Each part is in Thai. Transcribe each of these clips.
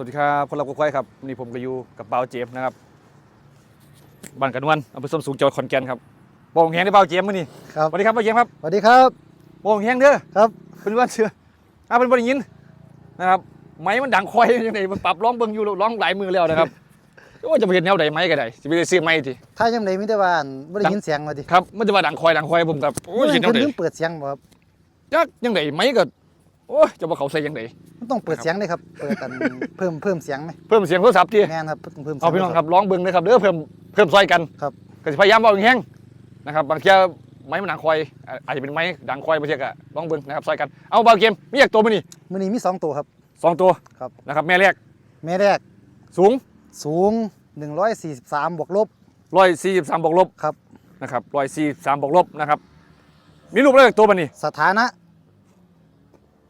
วัสดีครับพลรับกุ้ควายครับวันนี่ผมก็อยู่กับเบาเจมส์นะครับบ้านกันวันอำเภอส้มสูงจังหวัดขอนแก่นครับโป่งแหงได้เบาเจมส์มื้อนี้ครับสวัสดีครับเบาเจมส์ครับสวัสดีครับโป่งแหงเด้อครับเป็นวันเชื่ออ่าเป็นบริยินนะครับไม้มันดังควายยังไงมันปรับร้องเบิ่งอยู่ร้องหลายมือแล้วนะครับว่าจะไปเห็นแนวใดไม้ก็ได้จะไปซื้อไม้ทีถ้ายังไดมีแต่ว่าอั่นบ่ได้ยินเสียงมาดิครับมันจะว่าดังควายดังควายผมกับโอ้ยเพิ่เห็นนแนวใดลืมเปิดเสียงบ่ครับยักยังไงไม้ก็ โอ้ยจะว่าเขาใส่ยังไงมันต้องเปิดเสียงเลยครับ เปิดอันเพิ่มเพิ่มเสียงไหมเพิ่มเสียงโทรศัพท์ทีแม่นครับเพิ่มเพิ่มเสีย เอาพี่น้องครับร้องเบิ่งนะครับเด้อเพิ่มเพิ่มซอยกันครับ ก็สิพยายามเอาแห้งๆนะครับบางเทีไม้มันดังควายอ่าอาจจะเป็นไม้ดังควายบางเทีก็ร้องเบิ่งนะครับซอยกันเอาเบาเกมมีอยากตัวมั้นี่มื้อนี้มีสองตัวครับ สองตัวครับ นะครับแม่แรกแม่แรกสูงสูง 143 บวกลบร้อยสี่สิบสามบวกลบครับ นะครับร้อยสี่สามบวกลบนะครับมีลูกแล้วจากตัวมันนี่สถานะ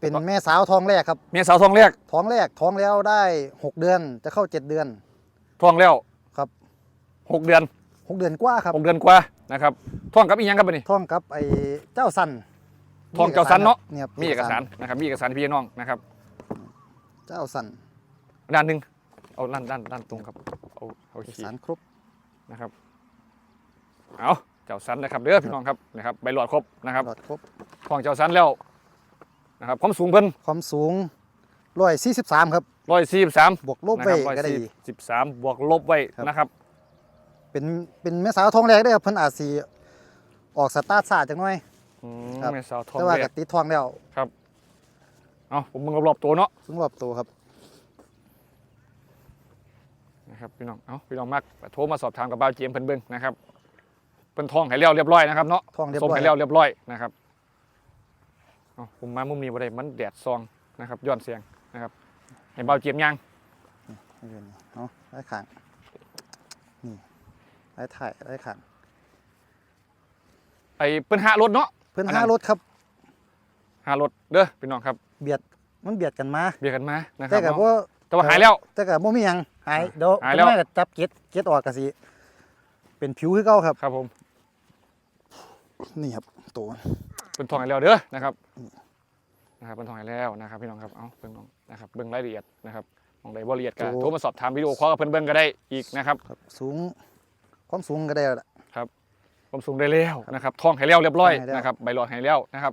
เป็นแม่สาวท้องแรกครับ เมียสาวทองแรกท้องแรกท้องแล้วได้หกเดือนจะเข้าเจ็ดเดือน ทองแล้วครับ หกเดือนหกเดือนกว่าครับหกเดือนกว่านะครับทองกับอีกยังครับมันนี่ท้องกับไอ้เจ้าสันท้องเจ้าสันเนาะเนี่ยครับมีเอกสารนะครับ มีเอกสารพี่น้องนะครับ เจ้าสันด้านหนึ่งเอาด้านด้านด้านตรงครับ เอาเอาเอกขีสารครบนะครับ เอาเจ้าสันนะครับเด้อพี่น้องครับนะครับใบหลอดครบนะครับ หลอดครบ ทองเจ้าสันแล้ว นะครับความสูงเพิ่นความสูง143ครับร้อยสี่สิบสามบวกลบไปก็ได้สิบสามบวกลบไว้ครับนะครับ เป็นเป็นแม่สาวท้องแรกได้อครับเพิ่นอาจสิออกสตาร์ทซาจังหน่อยอืมครับแม่สาวทองแต่ว่าแรก็กติดท้องแล้วเอาผมมึงรอบๆตัวเนาะสูงรอบตัวครับนะครับพี่น้องเอาพี่น้องมากโทรมาสอบถามกับบ้าวเจียมเพิ่นเบิ่งนะครับเพิ่นทองให้แล้วเรียบร้อยนะครับเนาะท้องเรียบส่งร้อยให้แล้วเรียบร้อยนะครับเอา ผมมามุมนี้บ่ได้มันแดดซองนะครับย้อนเสียงนะครับให้บ้าวเจียมย่างนี่เป็นเอาไว้ข้างนี่ไว้ถ่ายไว้ข้างไอ้เพิ่นหารถเนาะเพิ่นอันนั้ห้านรถครับหารถเด้อพี่น้องครับ เบียดมันเบียดกันมาเบียดกันมานะครัแต่บก็เนาะบ่แต่ว่าหายแล้วแต่ก็บ่มีหยังหายเดี๋ยวหายแล้วเพิ่นมาจับเก็ดเก็ดออกก็สิเป็นผิวคือเก่าครับครับผมนี่ครับตัวมัน เพิ่นทองให้แล้วเด้อนะครับนะครับเพิ่นทองให้แล้วนะครับ พี่น้องครับเอาเบิ่งน้องนะครับเบิ่งรายละเอียดนะครับมองใดบ่ละเอียดก็โทรมาสอบถามวิดีโอคอลกับเพิ่นเบิ่งก็ได้อีกนะครับครับ สูงความสูงก็ได้แล้วล่ะผมสูงได้แล้วนะครับทองให้แล้วเรียบร้อยทองให้แล้วนะครับใบหลอดให้แล้วนะครับ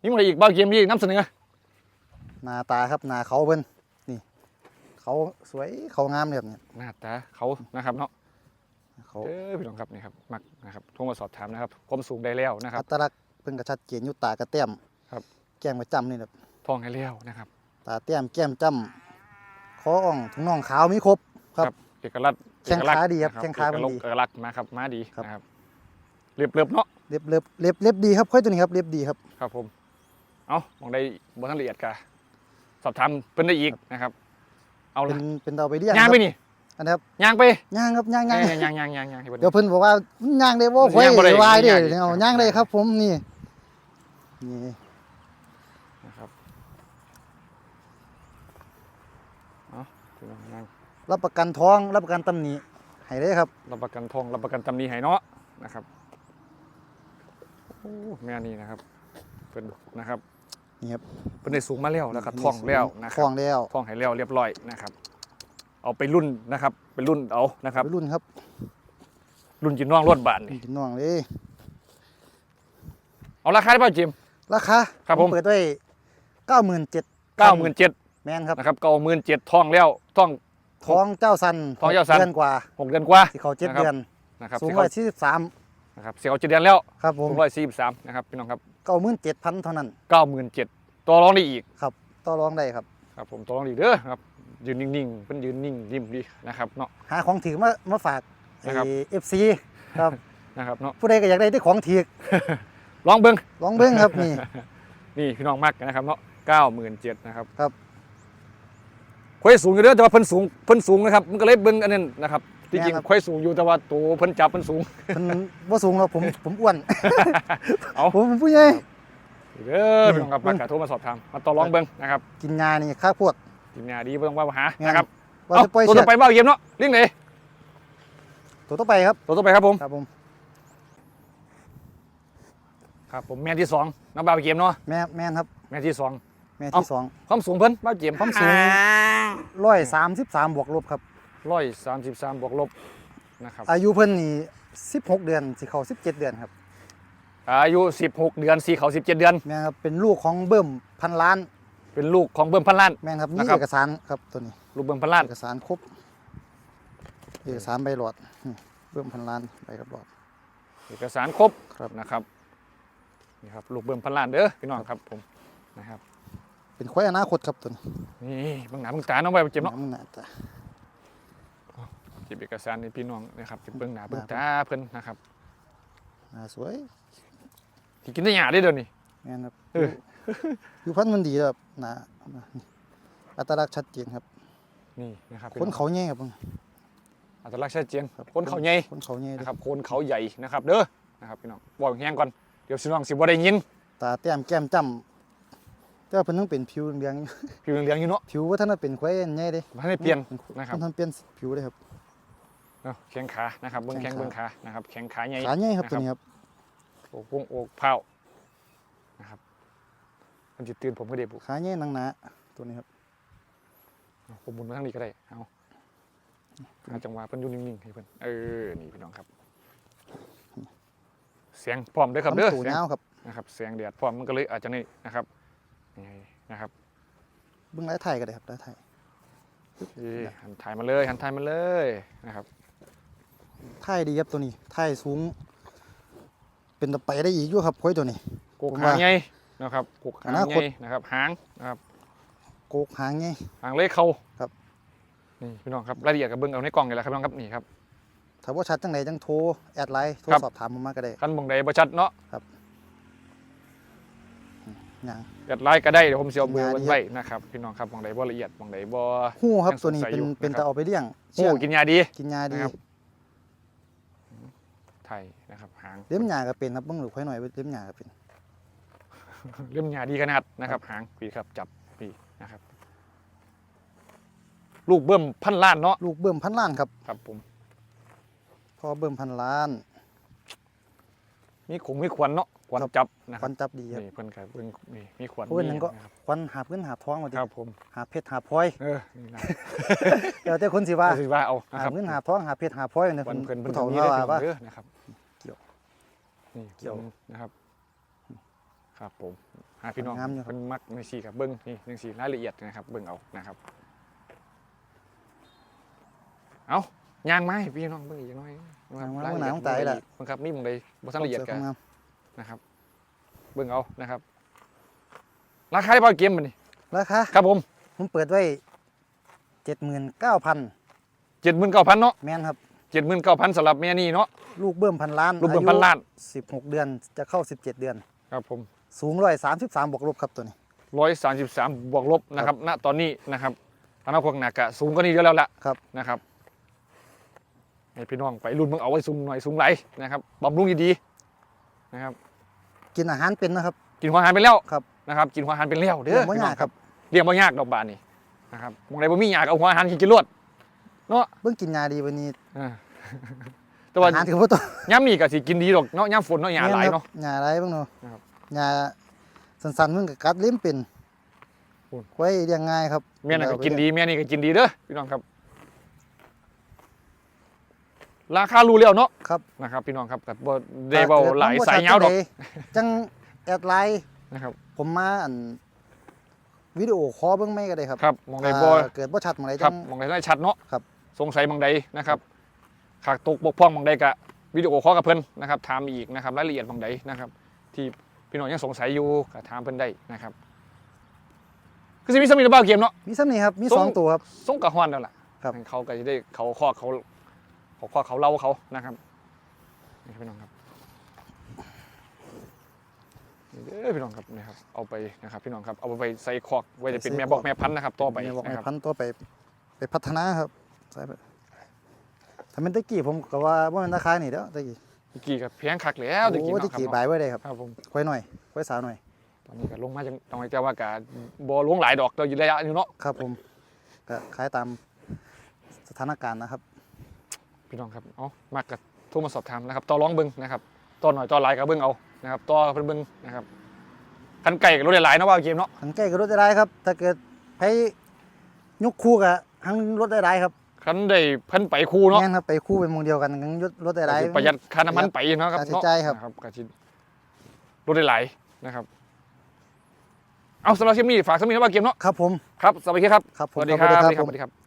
นี่มันอะไรอีกบ้าวเกียมอีกน้ำเสนอหน้าตาครับหน้าเขาเพิ่นนี่เขาสวยเขางามเลยครับเนี่ยหน้าตาเขานะครับเนาะ เขาเออพี่น้องครับนี่ครับมักนะครับโทรมาสอบถามนะครับความสูงได้แล้วนะครับ อัตลักษณ์เพิ่นก็ชัดเจนอยู่ตากระแต้มครับ แก้มกระจำนี่แหละทองให้แล้วนะครับ ตาแต้มแก้มจ้ำคออ่องถุงน่องขาวมีครบครับ เอกลักษณ์แข้งขาดีครับเอกลักษณ์แข้งขามันดีเอกลักษณ์นะครับมาดีครับ นะครับเรียบเรียบๆเนาะเล็บเล็บเล็บเล็บดีครับค่อยตัวนี้ครับเล็บดีครับ ครับผม เอามองได้บนทันละเอียดกะสอบถามเพิ่นได้อีกนะครับ เอาเป็ละนเป็นดาวไปเรียกย่างคไปรับนี่ อันนี้ครับย่างไปย่างครับย่างย่างเอ้ยย่างย่างย่างย่างให้เพิ่นเดี๋ยวเพิ่นบอกว่าย่างได้บ่ค่อยย่างบ่ได้วายเด้ย่างเอาย่างได้ครับ ผมนี่นี่นะครับเอาพี่น้องย่างรับประกันท้องรับประกันตำหนิให้ได้ครับรับประกันทองรับประกันตำหนี้ให้เนาะนะครับโอ้แม่นี่นะครับเพิ่นนะครับนี่ครับเพิ่นได้สูงมาแล้วแล้วก็ทองแล้วนะคท้รัอบงแล้วทองให้แล้วเรียบร้อยนะครับ เอาไปรุ่นนะครับไปรุ่นเอานะครับวัยรุ่นครับ รุ่นจินน้องรวดบานนี่กินน้องเลย เอาราคาได้ป่ะจิม ราคาครับผม เปิดไว้เก้าหมื่นเจ็ดเก้าหมื่นเจ็ดแม่นครับนะครับเก้าหมื่นเจ็ดทองแล้วทอง ท้องเจ้าสันท้องเจ้าสันเดือนกว่าหกเดือนกว่าที่เขาเจ็ดนะครับ เดือน นะครับสูงเสียร้เขาอยสี่สิบสามนะครับเสียเขาเจ็ดเดือนแล้วครับผสูมงร้อยสี่สิบสามนะครับพี่น้องครับเก้าหมื่นเจ็ดพันเท่านั้นเก้าหมื่นเจ็ดตัวร้องได้อีกครับต่อรองได้ครับครับผมตัวร้องดีเด้อครับ ยืนนิ่งๆเพิ่นยืนนิ่งริมดีนะครับเนาะหาของถือมามาฝากนะครับ เอฟซีครับนะครับเนาะผู้ใดก็อยากได้ที่ของถือลองเบิ้งลองเบิ้งครับนี่นี่พี่น้องมักนะครับเนาะเก้าหมื่นเจ็ดนะครับครับควายสูงอยู่เด้อแต่ว่าเพิ่นสูงเพิ่นสูงนะครับมันก็เลยเบิ้งอันนั้นนะครับที่จริงควายสูงอยู่แต่ว่าตัวเพิ่นจับเพิ่นสูงมันว่าสูงหรอกผมผมอ้วนเอาผมเป็นผู้ใหญ่เด้อพี่น้องครับมากระโทรมาสอบถามมาต่อรองเบิ้งนะครับ กินงานี่ค่าพวก ทีมงานดีบ่ต้องว่าหานะครับว่าเอาจะปล่อยตัวเชืต่ออกไปเบ้าเยี่ยมเนาะลิงเลยตัวต่อไปครับตัวต่อไปครับผมครับผมครับผมแม่ที่สองน้องเบ้าเยี่ยมเนาะแม่แม่นครับแม่ที่สอง แม่เอ้าที่สองความสูงเพิ่นบ้าเจียมความสูงร้อยสามสิบสามบวกลบครับ ร้อยสามสิบสามบวกลบนะครับอายุเพิ่นนี่สิบหกเดือนสิเขาสิบเจ็ดเดือนครับอายุ 16 เดือนสี่เขา17 เดือน แม่นครับเป็นลูกของเบิ่มพันล้าน เป็นลูกของเบิ่มพันล้านแม่นครับนะนี่ครับเอกสารครับตัวนี้ ลูกเบิ่มพันล้านเอกสารครบเอกสารใบหลอดนี่เบิ่มพันล้านใบกับหลอด เอกสารครบครับนะครับนี่ครับลูกเบิ่มพันล้านเด้อพี่น้องครับผมนะครับ เป็นควายอนาคตครับตัวนี้นี่เบิ่งหน้าเบิ่งตาน้องไปเจ็บเนาะน้ำหนักจ้ะเก็บเอกสารนี่พี่น้องนะครับเป็นเบิ่งหน้าเบิ่งตาเพิ่นนะครับหน้าสวยที่กินได้หยาได้เดี๋ยวนี้แม่นครับ เอออยู่พันธุ์มันดีครับหนานี่อัตลักษณ์ชัดเจนครับนี่นะครับคนเขาแย่ครับอัตลักษณ์ชัดเจนครับคนเขาใหญ่คนเขาแย่นะครับคนเขาใหญ่นะครับเด้อนะครับพี่น้องบอกแห้งก่อนเดี๋ยวสิน้องสิบ่ได้ยินตาแต้มแก้มจ้ำแต่ว่าเพิ่นต้องเป็นผิวเหลืองๆผิวเหลืองๆอยู่เนาะผิวว่าท่านเป็นควายใหญ่เด้บ่ทันได้เปลี่ยนนะครับท่านเปลี่ยนผิวเลยครับเนาะแข้งขานะครับเบิ่งแข้แข้งงขาเบิ่งขานะครับแข้งขาใหญ่ขาใหญ่ครับนะครับตัวนี้ครับอกวงอกเผานะครับ มันจะตื่นผมก็ได้บุขาใหญ่หนังหนาตัวนี้ครับเอาผมหมุนมาทางนี้ก็ได้เอาหาจังหวะเพิ่นอยู่นิ่งๆให้เพิ่นเออนี่พี่น้องครับ เสียงพร้อมเด้อครับเด้อลำตัวเสียงยาวครับนะครับเสียงแดดพร้อมมันก็เลยอาจจะนี่นะครับนี่นะครับเบื้องไร้ไทยก็ได้ครับไร้ไทยนี่หันถ่ายมาเลยหันถ่ายมาเลยนะครับไทยดีครับตัวนี้ไทยสูง เป็นตะไปได้อีกอยู่ครับควายตัวนี้กกผมหางว่าใหญ่ นะครับกกหางอนาใหคตญ่นะครับหางนะครับโกกหางใหญ่หางเล็กเขาครับ นี่พี่น้องครับรายละเอียดกับเบิ้งเอาในกล่องนี่แหละครับพี่น้องครับนี่ครับ ถ้าว่าชัดจังไหนจังโทรแอดไลน์โทรครับ สอบถามผมมาก็ได้คันบงใดบ่ชัดเนาะอย่างแอดไลน์ก็ได้เดี๋ยวผมสิเอาเบอร์งานไว้ดีไว้นะครับพี่น้องครับบงใดบ่ละเอียดบงใดบ่ หู้ครับยังตัวนี้สงสัยเป็อยู่นเป็นนะครับตะเอาไปเลี้ยงโอ้เชื่องกินยาดี กินยาดีนะครับ ไทยนะครับหาง เลี้ยมหยาก็เป็นครับเบื้องหลูกควายหน่อยเลี้ยมหยาก็เป็น เล่มยาดีขนาดนะครับหางพี่ครับจับพี่นะครับ ลูกเบิ่มพันล้านเนาะลูกเบิ่มพันล้านครับครับผมพ่อเบิ่มพันล้าน มีขงมีขวัญเนาะขวัญจับนะคครัวับนจับดีครับนี่เพิ่นก็เบิ่งนี่มีขวัญเพิ่นนั่นก็มีนะครับควันหาบเงินหาบทองมาดิครับผม หาเพชรหาพลอยเออนี่นะเดี๋ยวแต่คนสิว่าก็สิว่าเอานะหาครับเงินหาบทองหาเพชรหาพลอยเนี่ยวันเพิ่นเพิ่นเพิ่นผู้เฒ่ามีว่าได้ว่า เด้อนะครับ เกี่ยวนี่เกี่ยวนะครับ ครับผมหาพี่น้องงามอยู่ครับเพิ่นมักในสีครับเบิ่งนี่จังซี่รายละเอียดนะครับเบิ่งเอานะครับ เอาย่างไม้พี่น้องเบิ่งอีกหน้อยนะครับย่างไม้รายละเบิ่งหน้าเอียดของตายล่ะเบิ่งครับมีหม่องใดบ่ทันละเอียดกันงามนะครับเบิ่งเอานะครับ ราคาได้เปล่าเกมมันนี่ราคาครับผมผมเปิดไว้เจ็ดหมื่นเก้าพัน79,000เนาะแม่นครับ79,000สำหรับแม่นี่เนาะลูกเบิ่มพันล้านลูกเบิ่มพันล้านสิบหกเดือนจะเข้าสิบเจ็ดเดือน ครับผม สูงร้อยสามสิบสามบวกลบครับตัวนี้133บวกลบนะครับ ณ ตอนนี้นะครับอนาคตหนักกะสูงกว่านี้เยอะแล้วล่ะครับ นะครับให้พี่น้องไปรุ่นมึงเอาไว้สูงหน่อยสูงไหลนะครับบำรุงดีๆนะครับ กินอาหารเป็นนะครับ กินหัวอาหารเป็นแล้วครับ นะครับ กินหัวอาหารเป็นแล้วเด้เรื่อองบ่พี่น้ยาอกงครับ เลี้ยงบ่ยากดอกบานนี่นะครับมองใดบ่มียากเอาหัวอาหารกินกินรวดเบิ่งกินยาดีวันนี้อ่าแต่ว่าอาหารถือว่าตัวย่ำนี่ก็สิกินดีดอกเนาะย่ำฝนเนาะหยาหลายเนาะยาหลายเบ้างเนาะนะครับ ยาสันๆมึงกับกัดเลิ้มเป็นโอ้ยไว้เรียงง่ายครับแม่นั่นก็กินดีแม่นี่ก็กินดีเด้อพี่น้องครับ ราคารู้แล้วเนาะครับนะครับพี่น้องครับกับบ่ได้เบาหลายสายยาวดอกจังแอดไลน์นะครับ ผมมาอันวิดีโอคอลเบิ่งไม่ก็ได้ครับครับมองใดบ่อ่าเกิดบ่ชัดหมองใดครัจับงมองใดได้ชัดเนาะครับสงสัยมองใดนะครับขาดตกบกพร่องมองใดกะวิดีโอคอลกับเพิ่นนะครับถามอีกนะครับรายละเอียดมองใดนะครับ ที่ พี่น้องยังสงสัยอยู่ก็ถามเพิ่นได้นะครับคือสิมีสมิธเบ้าเกมเนาะ มีซ้ำนี่ครับ มีส่งสองตัวครับ ส่งกระห้อนแล้วล่ะครับ เขาก็จะได้เขาข้อเขาเขาข้อเขาเล่าเขานะครับนี่พี่น้องครับนี่เด้อพี่น้องครับนี่ครับ เอาไปนะครับพี่น้องครับ เอาไปใส่คอกไว้จะเป็นแม่บอกแม่พันธุ์นะครับต่อไปแม่บอกนะให้ครับ พันตัวไปไปพัฒนาครับใช่ไปถ้าเป็นตะกี้ผมก็ว่าว่ามันราคานี่เด้อตะกี้ ตะกี้กับเพียงคักแล้วตะโอ้กี้ตะเนาะครับกี้เนาะบายไว้ได้ครับครับผม ค่อยหน่อยค่อยสาวหน่อย ตอนนี้ก็ลงมาจังต้องให้เจ้าว่ากาบ่ลวงหลายดอกเราอยู่ระยะอยู่เนาะครับผมก็ขายตามสถานการณ์นะครับพี่น้องครับเอ๋อมากกับโทรมาสอบถามนะครับต่อร้องเบิ้งนะครับต่อหน่อยต่อหลายกับเบิ้งเอานะครับต่อเพิ่นเบิ้งนะครับคันไก่กับรถหลายๆเนาะว่าเกมเนาะ หันใกล้กับรถได้ไรครับ ถ้าเกิดไปยกคู่กับหันรถได้ไรครับ คันได้เพิ่นไปคู่เนาะแม่นครับไปคู่เป็นหมงเดียวกันงั้นรถได้ไรก็สิประหยัดค่าน้ำมันไปเนาะครับค่าใช้เนาะจ่ายครับนะครับก็สิรถหลายๆนะครับ เอาสำหรับคลิปนี้ฝากสมิธว่าเกมเนาะครับผมครับสวัสดีครับครับสผมวัสดีคครัรับบสสวัวัสสดีดีคครัรับบสวัสดีครับ